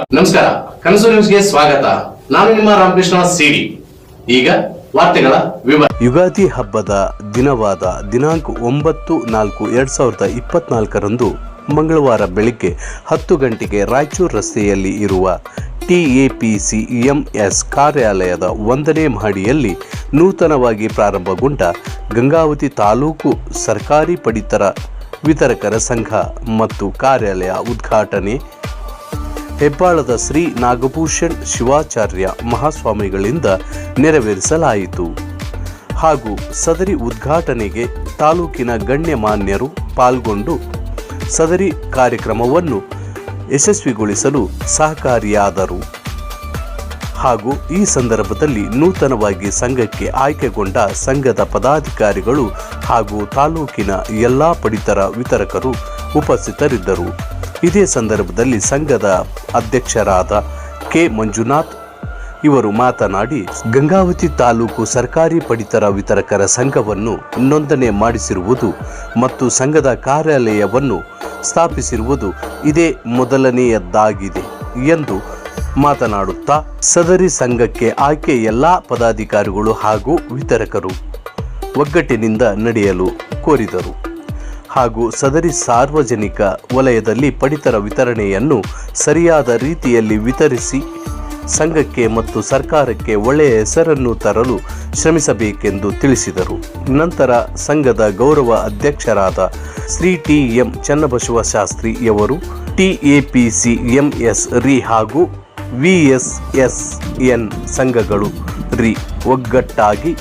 ನಮಸ್ಕಾರ, ಕನಸು ನ್ಯೂಸ್ಗೆ ಸ್ವಾಗತ. ನಾನು ನಿಮ್ಮ ರಾಮಕೃಷ್ಣ ಸಿಡಿ. ಈಗ ವಾರ್ತೆಗಳ ವಿವರ. ಯುಗಾದಿ ಹಬ್ಬದ ದಿನವಾದ ದಿನಾಂಕ ಒಂಬತ್ತು ನಾಲ್ಕು ಎರಡ್ ಸಾವಿರದ ಇಪ್ಪತ್ನಾಲ್ಕರಂದು ಮಂಗಳವಾರ ಬೆಳಿಗ್ಗೆ ಹತ್ತು ಗಂಟೆಗೆ ರಾಯಚೂರು ರಸ್ತೆಯಲ್ಲಿ ಇರುವ ಟಿಎಪಿಸಿಎಂಎಸ್ ಕಾರ್ಯಾಲಯದ ಒಂದನೇ ಮಹಡಿಯಲ್ಲಿ ನೂತನವಾಗಿ ಪ್ರಾರಂಭಗೊಂಡ ಗಂಗಾವತಿ ತಾಲೂಕು ಸರ್ಕಾರಿ ಪಡಿತರ ವಿತರಕರ ಸಂಘ ಮತ್ತು ಕಾರ್ಯಾಲಯ ಉದ್ಘಾಟನೆ ಹೆಬ್ಬಾಳದ ಶ್ರೀ ನಾಗಭೂಷಣ್ ಶಿವಾಚಾರ್ಯ ಮಹಾಸ್ವಾಮಿಗಳಿಂದ ನೆರವೇರಿಸಲಾಯಿತು. ಹಾಗೂ ಸದರಿ ಉದ್ಘಾಟನೆಗೆ ತಾಲೂಕಿನ ಗಣ್ಯಮಾನ್ಯರು ಪಾಲ್ಗೊಂಡು ಸದರಿ ಕಾರ್ಯಕ್ರಮವನ್ನು ಯಶಸ್ವಿಗೊಳಿಸಲು ಸಹಕಾರಿಯಾದರು. ಹಾಗೂ ಈ ಸಂದರ್ಭದಲ್ಲಿ ನೂತನವಾಗಿ ಸಂಘಕ್ಕೆ ಆಯ್ಕೆಗೊಂಡ ಸಂಘದ ಪದಾಧಿಕಾರಿಗಳು ಹಾಗೂ ತಾಲೂಕಿನ ಎಲ್ಲಾ ಪಡಿತರ ವಿತರಕರು ಉಪಸ್ಥಿತರಿದ್ದರು. ಇದೇ ಸಂದರ್ಭದಲ್ಲಿ ಸಂಘದ ಅಧ್ಯಕ್ಷರಾದ ಕೆ. ಮಂಜುನಾಥ್ ಇವರು ಮಾತನಾಡಿ, ಗಂಗಾವತಿ ತಾಲೂಕು ಸರ್ಕಾರಿ ಪಡಿತರ ವಿತರಕರ ಸಂಘವನ್ನು ನೋಂದಣಿ ಮಾಡಿಸಿರುವುದು ಮತ್ತು ಸಂಘದ ಕಾರ್ಯಾಲಯವನ್ನು ಸ್ಥಾಪಿಸಿರುವುದು ಇದೇ ಮೊದಲನೆಯದ್ದಾಗಿದೆ ಎಂದು ಮಾತನಾಡುತ್ತಾ, ಸದರಿ ಸಂಘಕ್ಕೆ ಆಯ್ಕೆ ಎಲ್ಲಾ ಪದಾಧಿಕಾರಿಗಳು ಹಾಗೂ ವಿತರಕರು ಒಗ್ಗಟ್ಟಿನಿಂದ ನಡೆಯಲು ಕೋರಿದರು. ಹಾಗೂ ಸದರಿ ಸಾರ್ವಜನಿಕ ವಲಯದಲ್ಲಿ ಪಡಿತರ ವಿತರಣೆಯನ್ನು ಸರಿಯಾದ ರೀತಿಯಲ್ಲಿ ವಿತರಿಸಿ ಸಂಘಕ್ಕೆ ಮತ್ತು ಸರ್ಕಾರಕ್ಕೆ ಒಳ್ಳೆಯ ಹೆಸರನ್ನು ತರಲು ಶ್ರಮಿಸಬೇಕೆಂದು ತಿಳಿಸಿದರು. ನಂತರ ಸಂಘದ ಗೌರವ ಅಧ್ಯಕ್ಷರಾದ ಶ್ರೀ ಟಿ ಎಂ ಚನ್ನಬಸವ ಶಾಸ್ತ್ರಿಯವರು ಎಸ್ ರಿ ಹಾಗೂ ವಿಎಸ್ಎಸ್ಎನ್ ಸಂಘಗಳು ರಿ ಒಗ್ಗಟ್ಟಾಗಿ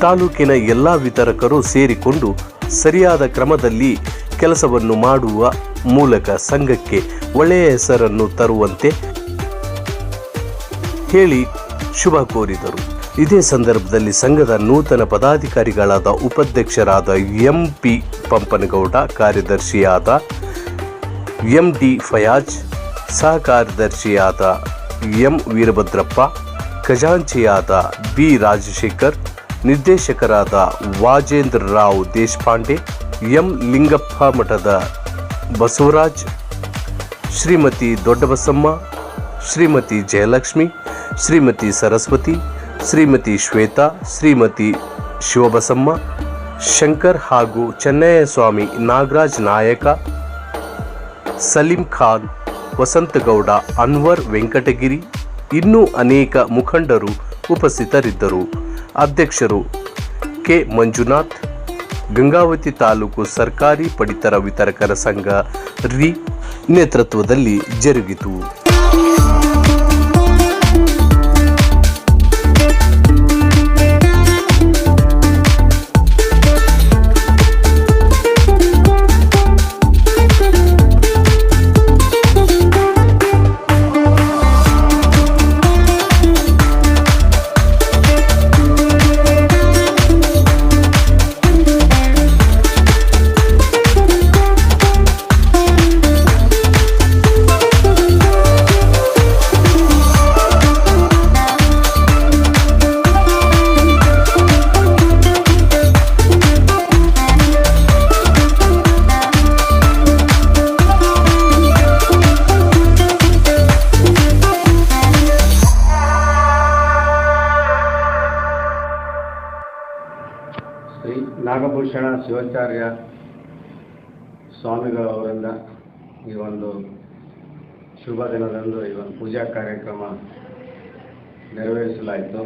ತಾಲೂಕಿನ ಎಲ್ಲ ವಿತರಕರು ಸೇರಿಕೊಂಡು ಸರಿಯಾದ ಕ್ರಮದಲ್ಲಿ ಕೆಲಸವನ್ನು ಮಾಡುವ ಮೂಲಕ ಸಂಘಕ್ಕೆ ಒಳ್ಳೆಯ ಹೆಸರನ್ನು ತರುವಂತೆ ಹೇಳಿ ಶುಭ ಕೋರಿದರು. ಇದೇ ಸಂದರ್ಭದಲ್ಲಿ ಸಂಘದ ನೂತನ ಪದಾಧಿಕಾರಿಗಳಾದ ಉಪಾಧ್ಯಕ್ಷರಾದ ಎಂ ಪಿ ಪಂಪನಗೌಡ, ಕಾರ್ಯದರ್ಶಿಯಾದ ಎಂ ಡಿ ಫಯಾಜ್ ಸಹ ಕಾರ್ಯದರ್ಶಿಯಾದ ಎಂ ವೀರಭದ್ರಪ್ಪ, ಖಜಾಂಚಿಯಾದ ಬಿ ರಾಜಶೇಖರ್ ನಿರ್ದೇಶಕರಾದ ವಾಜೇಂದ್ರ ರಾವ್ ದೇಶಪಾಂಡೆ, ಎಂ ಲಿಂಗಪ್ಪ ಮಠದ ಬಸವರಾಜ್, ಶ್ರೀಮತಿ ದೊಡ್ಡಬಸಮ್ಮ, ಶ್ರೀಮತಿ ಜಯಲಕ್ಷ್ಮಿ, ಶ್ರೀಮತಿ ಸರಸ್ವತಿ, ಶ್ರೀಮತಿ ಶ್ವೇತಾ, ಶ್ರೀಮತಿ ಶಿವಬಸಮ್ಮ, ಶಂಕರ್ ಹಾಗೂ ಚೆನ್ನಯ್ಯ ಸ್ವಾಮಿ ನಾಗರಾಜ್ ನಾಯಕ, ಸಲೀಂ ಖಾನ್, ವಸಂತಗೌಡ, ಅನ್ವರ್ ವೆಂಕಟಗಿರಿ ಇನ್ನೂ ಅನೇಕ ಮುಖಂಡರು ಉಪಸ್ಥಿತರಿದ್ದರು. ಅಧ್ಯಕ್ಷರು ಕೆ. ಮಂಜುನಾಥ್ ಗಂಗಾವತಿ ತಾಲೂಕು ಸರ್ಕಾರಿ ಪಡಿತರ ವಿತರಕರ ಸಂಘ ರಿ ನೇತೃತ್ವದಲ್ಲಿ ಜರುಗಿತು. ನಾಗಭೂಷಣ ಶಿವಾಚಾರ್ಯ ಸ್ವಾಮಿಗಳವರಿಂದ ಈ ಒಂದು ಶುಭ ದಿನದಂದು ಈ ಒಂದು ಪೂಜಾ ಕಾರ್ಯಕ್ರಮ ನೆರವೇರಿಸಲಾಯಿತು.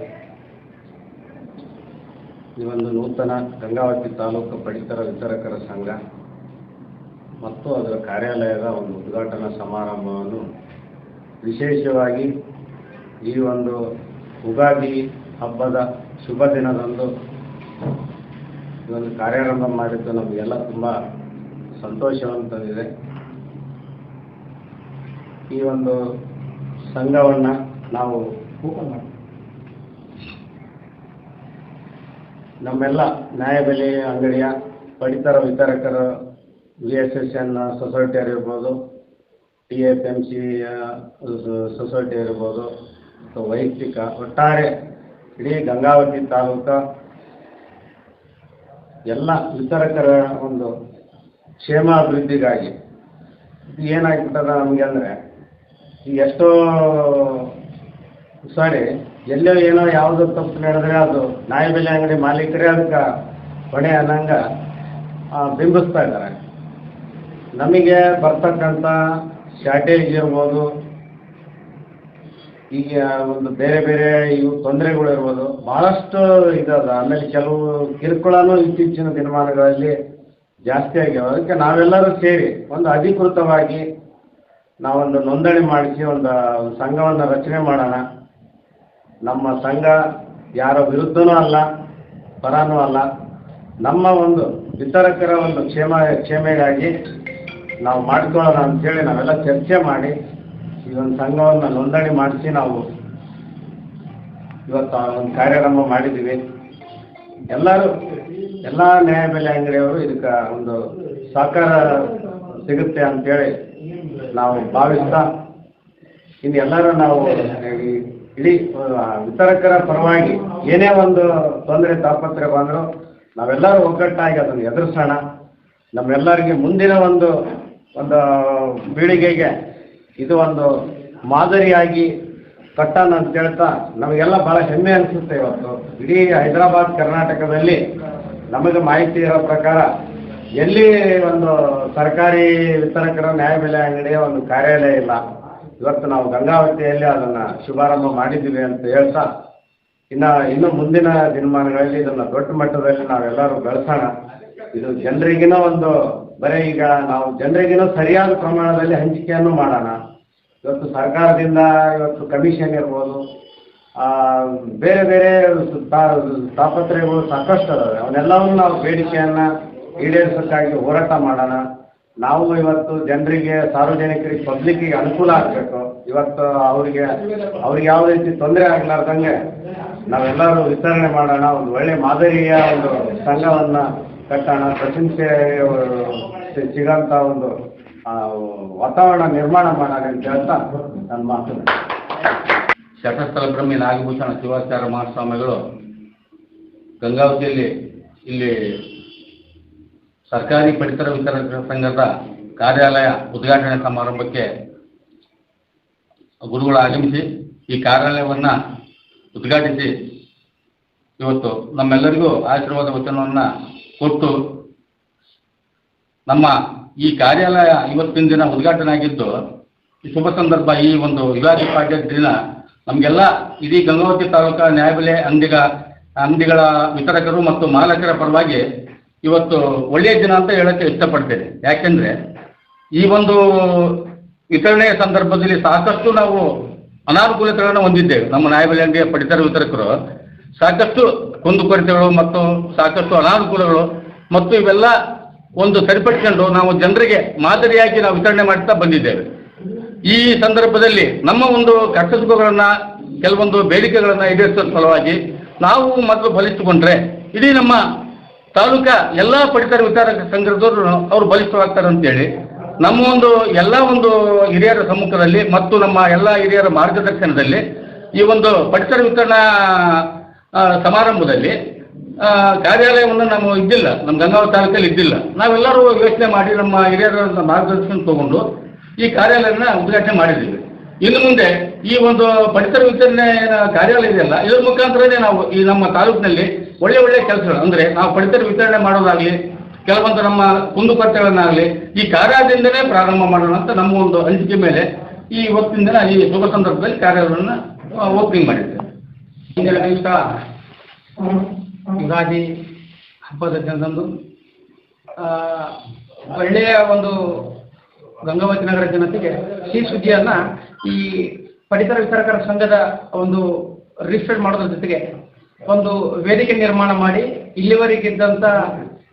ಈ ಒಂದು ನೂತನ ಗಂಗಾವತಿ ತಾಲೂಕು ಪಡಿತರ ವಿತರಕರ ಸಂಘ ಮತ್ತು ಅದರ ಕಾರ್ಯಾಲಯದ ಒಂದು ಉದ್ಘಾಟನಾ ಸಮಾರಂಭವನ್ನು ವಿಶೇಷವಾಗಿ ಈ ಒಂದು ಉಗಾದಿ ಹಬ್ಬದ ಶುಭ ದಿನದಂದು ಈ ಒಂದು ಕಾರ್ಯಾರಂಭ ಮಾಡಿದ್ದು ನಮಗೆಲ್ಲ ತುಂಬ ಸಂತೋಷವನ್ನು ತಂದಿದೆ ಈ ಒಂದು ಸಂಘವನ್ನು ನಾವು ನಮ್ಮೆಲ್ಲ ನ್ಯಾಯಬೆಲೆ ಅಂಗಡಿಯ ಪಡಿತರ ವಿತರಕರು V S S N society ಆಗಿರ್ಬೋದು T F M C society ಇರ್ಬೋದು ವೈಯಕ್ತಿಕ ಒಟ್ಟಾರೆ ಇಡೀ ಗಂಗಾವತಿ ತಾಲೂಕು ಎಲ್ಲ ವಿತರಕರ ಒಂದು ಕ್ಷೇಮಾಭಿವೃದ್ಧಿಗಾಗಿ. ಇದು ಏನಾಗ್ಬಿಟ್ಟದ ನಮಗೆ ಅಂದರೆ ಈಗ ಎಷ್ಟೋ ಸಾರಿ ಎಲ್ಲೋ ಏನೋ ಯಾವುದೋ ತಪ್ಪು ನಡೆದ್ರೆ ಅದು ನಾಯಿ ಬೆಲೆ ಅಂಗಡಿ ಮಾಲೀಕರೇ ಅದಕ್ಕೆ ಹೊಣೆ ಅನ್ನಂಗ ಬಿಂಬಿಸ್ತಾ ಇದ್ದಾರೆ. ನಮಗೆ ಬರ್ತಕ್ಕಂಥ ಶಾರ್ಟೇಜ್ ಇರ್ಬೋದು ಈಗ ಒಂದು ಬೇರೆ ಬೇರೆ ಇವು ತೊಂದರೆಗಳು ಇರ್ಬೋದು ಬಹಳಷ್ಟು ಇದಲ್ಲ ಆಮೇಲೆ ಕೆಲವು ಕಿರುಕುಳನೂ ಇತ್ತೀಚಿನ ದಿನಮಾನಗಳಲ್ಲಿ ಜಾಸ್ತಿ ಆಗ್ಯಾವ. ಅದಕ್ಕೆ ನಾವೆಲ್ಲರೂ ಸೇರಿ ಒಂದು ಅಧಿಕೃತವಾಗಿ ನಾವೊಂದು ನೋಂದಣಿ ಮಾಡಿಸಿ, ಒಂದು ಸಂಘವನ್ನು ರಚನೆ ಮಾಡೋಣ. ನಮ್ಮ ಸಂಘ ಯಾರ ವಿರುದ್ಧನೂ ಅಲ್ಲ, ಪರಾನೂ ಅಲ್ಲ. ನಮ್ಮ ಒಂದು ವಿತರಕರ ಒಂದು ಕ್ಷೇಮ, ಕ್ಷೇಮೆಗಾಗಿ ನಾವು ಮಾಡ್ಕೊಳ್ಳೋಣ ಅಂತೇಳಿ ನಾವೆಲ್ಲ ಚರ್ಚೆ ಮಾಡಿ ಈ ಒಂದು ಸಂಘವನ್ನು ನೋಂದಣಿ ಮಾಡಿಸಿ ನಾವು ಇವತ್ತು ಒಂದು ಕಾರ್ಯಕ್ರಮ ಮಾಡಿದ್ದೀವಿ. ಎಲ್ಲರೂ, ಎಲ್ಲ ನ್ಯಾಯಬೆಲೆ ಅಂಗಡಿಯವರು ಇದಕ್ಕೆ ಒಂದು ಸಹಕಾರ ಸಿಗುತ್ತೆ ಅಂತೇಳಿ ನಾವು ಭಾವಿಸ್ತಾ, ಇನ್ನು ಎಲ್ಲರೂ ನಾವು ಇಡೀ ವಿತರಕರ ಪರವಾಗಿ ಏನೇ ಒಂದು ತೊಂದರೆ ತಾಪತ್ರೆ ಬಂದರೂ ನಾವೆಲ್ಲರೂ ಒಗ್ಗಟ್ಟಾಗಿ ಅದನ್ನು ಎದುರಿಸೋಣ. ನಮ್ಮೆಲ್ಲರಿಗೆ ಮುಂದಿನ ಒಂದು ಒಂದು ಪೀಳಿಗೆಗೆ ಇದು ಒಂದು ಮಾದರಿಯಾಗಿ ಕಟ್ಟಾನ ಅಂತ ಹೇಳ್ತಾ ನಮಗೆಲ್ಲ ಭಾಳ ಹೆಮ್ಮೆ ಅನಿಸುತ್ತೆ ಇವತ್ತು. ಇಡೀ ಹೈದರಾಬಾದ್, ಕರ್ನಾಟಕದಲ್ಲಿ ನಮಗೆ ಮಾಹಿತಿ ಇರೋ ಪ್ರಕಾರ ಎಲ್ಲಿ ಒಂದು ಸರ್ಕಾರಿ ವಿತರಕರ ನ್ಯಾಯಬೆಲೆ ಅಂಗಡಿಯ ಒಂದು ಕಾರ್ಯಾಲಯ ಇಲ್ಲ. ಇವತ್ತು ನಾವು ಗಂಗಾವತಿಯಲ್ಲಿ ಅದನ್ನ ಶುಭಾರಂಭ ಮಾಡಿದ್ದೀವಿ ಅಂತ ಹೇಳ್ತಾ ಇನ್ನ ಇನ್ನು ಮುಂದಿನ ದಿನಮಾನಗಳಲ್ಲಿ ಇದನ್ನು ದೊಡ್ಡ ಮಟ್ಟದಲ್ಲಿ ನಾವೆಲ್ಲರೂ ಬೆಳೆಸೋಣ. ಇದು ಜನರಿಗಿನ ಒಂದು ಬರೀ ಈಗ ನಾವು ಜನರಿಗಿನ ಸರಿಯಾದ ಪ್ರಮಾಣದಲ್ಲಿ ಹಂಚಿಕೆಯನ್ನು ಮಾಡೋಣ. ಇವತ್ತು ಸರ್ಕಾರದಿಂದ ಇವತ್ತು ಕಮಿಷನ್ ಇರ್ಬೋದು ಬೇರೆ ಬೇರೆ ತಾಪತ್ರಯಗಳು ಸಾಕಷ್ಟು ಅದಾವೆ ಅವನ್ನೆಲ್ಲವನ್ನು ನಾವು ಬೇಡಿಕೆಯನ್ನು ಈಡೇರಿಸೋಕ್ಕಾಗಿ ಹೋರಾಟ ಮಾಡೋಣ. ನಾವು ಇವತ್ತು ಜನರಿಗೆ, ಸಾರ್ವಜನಿಕರಿಗೆ ಪಬ್ಲಿಕ್ಕಿಗೆ ಅನುಕೂಲ ಆಗಬೇಕು. ಇವತ್ತು ಅವರಿಗೆ, ಅವ್ರಿಗೆ ಯಾವ ರೀತಿ ತೊಂದರೆ ಆಗ್ಲಾರ್ದಂಗೆ ನಾವೆಲ್ಲರೂ ವಿತರಣೆ ಮಾಡೋಣ. ಒಂದು ಒಳ್ಳೆ ಮಾದರಿಯ ಒಂದು ಸಂಘವನ್ನು ಕಟ್ಟೋಣ ಪ್ರಶಂಸೆ ಸಿಗಂತ ಒಂದು ವಾತಾವರಣ ನಿರ್ಮಾಣ ಮಾಡಲಿ ಅಂತ ಹೇಳ್ತಾ ನನ್ನ ಮಾತು ಶತಸ್ಥಲ ಬ್ರಹ್ಮಿ ನಾಗಭೂಷಣ ಶಿವಾಚಾರ್ಯ ಮಹಾಸ್ವಾಮಿಗಳು ಗಂಗಾವತಿಯಲ್ಲಿ ಇಲ್ಲಿ ಸರ್ಕಾರಿ ಪಡಿತರ ವಿತರಕರ ಸಂಘದ ಕಾರ್ಯಾಲಯ ಉದ್ಘಾಟನೆ ಸಮಾರಂಭಕ್ಕೆ ಗುರುಗಳು ಆಗಮಿಸಿ ಈ ಕಾರ್ಯಾಲಯವನ್ನು ಉದ್ಘಾಟಿಸಿ ಇವತ್ತು ನಮ್ಮೆಲ್ಲರಿಗೂ ಆಶೀರ್ವಾದ ವಚನವನ್ನು ಕೊಟ್ಟು ನಮ್ಮ ಈ ಕಾರ್ಯಾಲಯ ಇವತ್ತಿನ ದಿನ ಉದ್ಘಾಟನೆ ಆಗಿದ್ದು, ಈ ಶುಭ ಸಂದರ್ಭ ಈ ಒಂದು ಯುಗಾದಿ ಪಾಡ್ಯದ ದಿನ. ನಮಗೆಲ್ಲ ಇಡೀ ಗಂಗಾವತಿ ತಾಲೂಕಾ ನ್ಯಾಯಬೆಲೆ ಅಂಗಡಿಗ ಅಂಗಡಿಗಳ ವಿತರಕರು ಮತ್ತು ಮಾಲಕರ ಪರವಾಗಿ ಇವತ್ತು ಒಳ್ಳೆಯ ದಿನ ಅಂತ ಹೇಳಕ್ಕೆ ಇಷ್ಟಪಡ್ತೇನೆ. ಯಾಕೆಂದ್ರೆ ಈ ಒಂದು ವಿತರಣೆಯ ಸಂದರ್ಭದಲ್ಲಿ ಸಾಕಷ್ಟು ನಾವು ಅನಾನುಕೂಲತೆಗಳನ್ನು ಹೊಂದಿದ್ದೇವೆ. ನಮ್ಮ ನ್ಯಾಯಬೆಲೆ ಅಂಗಡಿಯ ಪಡಿತರ ವಿತರಕರು ಸಾಕಷ್ಟು ಕುಂದುಕೊರತೆಗಳು ಮತ್ತು ಸಾಕಷ್ಟು ಅನಾನುಕೂಲಗಳು ಮತ್ತು ಇವೆಲ್ಲ ಒಂದು ಸರಿಪಡಿಸಿಕೊಂಡು ನಾವು ಜನರಿಗೆ ಮಾದರಿಯಾಗಿ ನಾವು ವಿತರಣೆ ಮಾಡ್ತಾ ಬಂದಿದ್ದೇವೆ. ಈ ಸಂದರ್ಭದಲ್ಲಿ ನಮ್ಮ ಒಂದು ಕರ್ತವ್ಯಗಳನ್ನ ಕೆಲವೊಂದು ಬೇಡಿಕೆಗಳನ್ನ ಈಡೇರಿಸುವ ಸಲುವಾಗಿ ನಾವು ಮೊದಲು ಬಲಿಸಿಕೊಂಡ್ರೆ ಇಡೀ ನಮ್ಮ ತಾಲೂಕಾ ಎಲ್ಲ ಪಡಿತರ ವಿಚಾರ ಸಂಘದವರು ಅವರು ಬಲಿಷ್ಠವಾಗ್ತಾರೆ ಅಂತೇಳಿ ನಮ್ಮ ಒಂದು ಎಲ್ಲ ಒಂದು ಹಿರಿಯರ ಸಮ್ಮುಖದಲ್ಲಿ ಮತ್ತು ನಮ್ಮ ಎಲ್ಲ ಹಿರಿಯರ ಮಾರ್ಗದರ್ಶನದಲ್ಲಿ ಈ ಒಂದು ಪಡಿತರ ವಿತರಣಾ ಸಮಾರಂಭದಲ್ಲಿ ಕಾರ್ಯಾಲಯವನ್ನು ನಾವು ಇದ್ದಿಲ್ಲ, ನಮ್ಮ ಗಂಗಾವತಿ ತಾಲೂಕಲ್ಲಿ ಇದ್ದಿಲ್ಲ. ನಾವೆಲ್ಲರೂ ಯೋಚನೆ ಮಾಡಿ ನಮ್ಮ ಹಿರಿಯರ ಮಾರ್ಗದರ್ಶನ ತಗೊಂಡು ಈ ಕಾರ್ಯಾಲಯನ ಉದ್ಘಾಟನೆ ಮಾಡಿದ್ದೀವಿ. ಇನ್ನು ಮುಂದೆ ಈ ಒಂದು ಪಡಿತರ ವಿತರಣೆ ಕಾರ್ಯಾಲಯ ಇದೆಯಲ್ಲ, ಇದ್ರ ಮುಖಾಂತರನೇ ನಾವು ಈ ನಮ್ಮ ತಾಲೂಕಿನಲ್ಲಿ ಒಳ್ಳೆ ಒಳ್ಳೆ ಕೆಲಸಗಳು, ಅಂದ್ರೆ ನಾವು ಪಡಿತರ ವಿತರಣೆ ಮಾಡೋದಾಗ್ಲಿ, ಕೆಲವೊಂದು ನಮ್ಮ ಕುಂದುಕೊರತೆಗಳನ್ನಾಗಲಿ ಈ ಕಾರ್ಯದಿಂದನೇ ಪ್ರಾರಂಭ ಮಾಡೋಣ ಅಂತ ನಮ್ಮ ಒಂದು ಅನಿಸಿಕೆ ಮೇಲೆ ಈ ಇವತ್ತಿನ ದಿನ ಈ ಶುಭ ಸಂದರ್ಭದಲ್ಲಿ ಕಾರ್ಯಾಲಯವನ್ನು ಓಪನಿಂಗ್ ಮಾಡಿದ್ದೇವೆ ಇಂದಿನ ದಿವಸ ಯುಗಾದಿ ಹಬ್ಬದ ದಿನದಂದು ಒಳ್ಳೆಯ ಒಂದು ಗಂಗಾವತಿ ನಗರ ಜನತೆಗೆ ಸಿಹಿ ಸುದ್ದಿಯನ್ನ ಈ ಪಡಿತರ ವಿತರಕರ ಸಂಘದ ಒಂದು ರಿಜಿಸ್ಟರ್ ಮಾಡೋದ್ರ ಜೊತೆಗೆ ಒಂದು ವೇದಿಕೆ ನಿರ್ಮಾಣ ಮಾಡಿ ಇಲ್ಲಿವರೆಗಿದ್ದಂಥ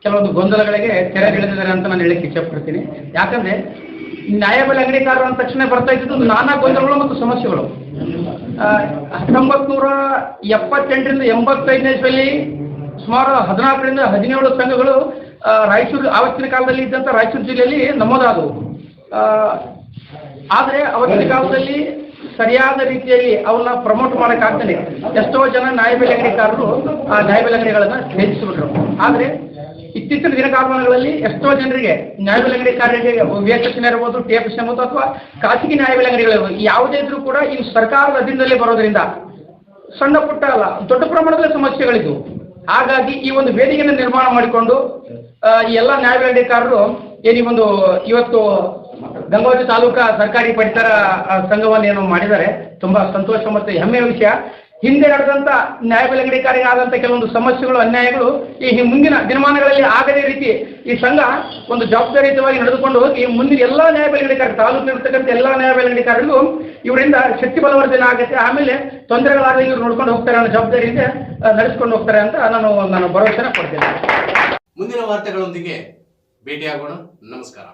ಕೆಲವೊಂದು ಗೊಂದಲಗಳಿಗೆ ತೆರೆ ಎಳೆದಿದ್ದಾರೆ ಅಂತ ನಾನು ಹೇಳಕ್ಕೆ ಇಚ್ಛಪಡ್ತೀನಿ ಯಾಕಂದ್ರೆ ನ್ಯಾಯಬೆಲೆ ಅಂಗಡಿಕಾರರು ಅಂದ ತಕ್ಷಣ ಬರ್ತಾ ಇದ್ದಿದ್ದು ನಾನಾ ಗೊಂದಲಗಳು ಮತ್ತು ಸಮಸ್ಯೆಗಳು. ಹತ್ತೊಂಬತ್ತು ನೂರ ಎಪ್ಪತ್ತೆಂಟರಿಂದ ಎಂಬತ್ತೈದನೇ ಇಸ್ವಿಯಲ್ಲಿ ಸುಮಾರು ಹದಿನಾಲ್ಕರಿಂದ ಹದಿನೇಳು ಸಂಘಗಳು ರಾಯಚೂರು ಆವತ್ತಿನ ಕಾಲದಲ್ಲಿ ಇದ್ದಂಥ ರಾಯಚೂರು ಜಿಲ್ಲೆಯಲ್ಲಿ ನಮ್ಮದಾದವು ಆದರೆ ಅವತ್ತಿನ ಕಾಲದಲ್ಲಿ ಸರಿಯಾದ ರೀತಿಯಲ್ಲಿ ಅವನ್ನ ಪ್ರಮೋಟ್ ಮಾಡೋಕ್ಕಾಗ್ತಾನೆ ಎಷ್ಟೋ ಜನ ನ್ಯಾಯಬೆಲೆ ಅಂಗಡಿಕಾರರು ಆ ನ್ಯಾಯಬೆಲೆ ಅಂಗಡಿಗಳನ್ನು ತ್ಯಜಿಸಿಬಿಟ್ರು ಆದರೆ ಇತ್ತೀಚಿನ ದಿನಕಾಲಮಾನಗಳಲ್ಲಿ ಎಷ್ಟೋ ಜನರಿಗೆ ನ್ಯಾಯಬೆಲೆ ಕಾರ್ಯಕ್ಕೆ ವಿಎಸ್ಎಸ್ನ ಎಸ್ ಎಸ್ ಇರ್ಬೋದು ಟಿ ಎಫ್ ಎಸ್ ಇರ್ಬೋದು ಅಥವಾ ಖಾಸಗಿ ನ್ಯಾಯಬೆಲೆ ಅಂಗಡಿಗಳಿರ್ಬೋದು ಯಾವುದೇ ಇದ್ರೂ ಕೂಡ ಈ ಸರ್ಕಾರದ ಅಧೀನದಲ್ಲೇ ಬರೋದ್ರಿಂದ ಸಣ್ಣ ಪುಟ್ಟ ಅಲ್ಲ, ದೊಡ್ಡ ಪ್ರಮಾಣದ ಸಮಸ್ಯೆಗಳಿದ್ವು. ಹಾಗಾಗಿ ಈ ಒಂದು ವೇದಿಕೆಯನ್ನು ನಿರ್ಮಾಣ ಮಾಡಿಕೊಂಡು ಈ ಎಲ್ಲ ನ್ಯಾಯಬೆಲೆಕಾರರು ಏನು ಒಂದು ಇವತ್ತು ಗಂಗಾವತಿ ತಾಲೂಕಾ ಸರ್ಕಾರಿ ಪಡಿತರ ಸಂಘವನ್ನು ಏನು ಮಾಡಿದ್ದಾರೆ. ತುಂಬಾ ಸಂತೋಷ ಮತ್ತು ಹೆಮ್ಮೆಯ ವಿಷಯ. ಹಿಂದೆ ನಡೆದಂತ ನ್ಯಾಯಬೆಲೆ ಅಂಗಡಿಕಾರಿಗೆ ಆದಂತ ಕೆಲವೊಂದು ಸಮಸ್ಯೆಗಳು, ಅನ್ಯಾಯಗಳು ಈ ಮುಂದಿನ ದಿನಮಾನಗಳಲ್ಲಿ ಆಗದೇ ರೀತಿ ಈ ಸಂಘ ಒಂದು ಜವಾಬ್ದಾರಿಯುತವಾಗಿ ನಡೆದುಕೊಂಡು ಹೋಗಿ ಮುಂದಿನ ಎಲ್ಲಾ ನ್ಯಾಯಬೆಲೆ ತಾಲೂಕಿನ ತಾಲೂಕಿನಲ್ಲಿರ್ತಕ್ಕಂಥ ಎಲ್ಲಾ ನ್ಯಾಯಬೆಲೆ ಇವರಿಂದ ಶಕ್ತಿ ಬಲವರ್ಧನೆ ಆಗುತ್ತೆ. ಆಮೇಲೆ ತೊಂದರೆಗಳಾದ ಇವ್ರು ನೋಡ್ಕೊಂಡು ಹೋಗ್ತಾರೆ, ಅನ್ನೋ ಜವಾಬ್ದಾರಿಯಿಂದ ನಡೆಸ್ಕೊಂಡು ಹೋಗ್ತಾರೆ ಅಂತ ನಾನು ನಾನು ಭರವಸೆನ ಕೊಡ್ತೇನೆ. ಮುಂದಿನ ವಾರ್ತೆಗಳೊಂದಿಗೆ ಭೇಟಿಯಾಗೋಣ. ನಮಸ್ಕಾರ.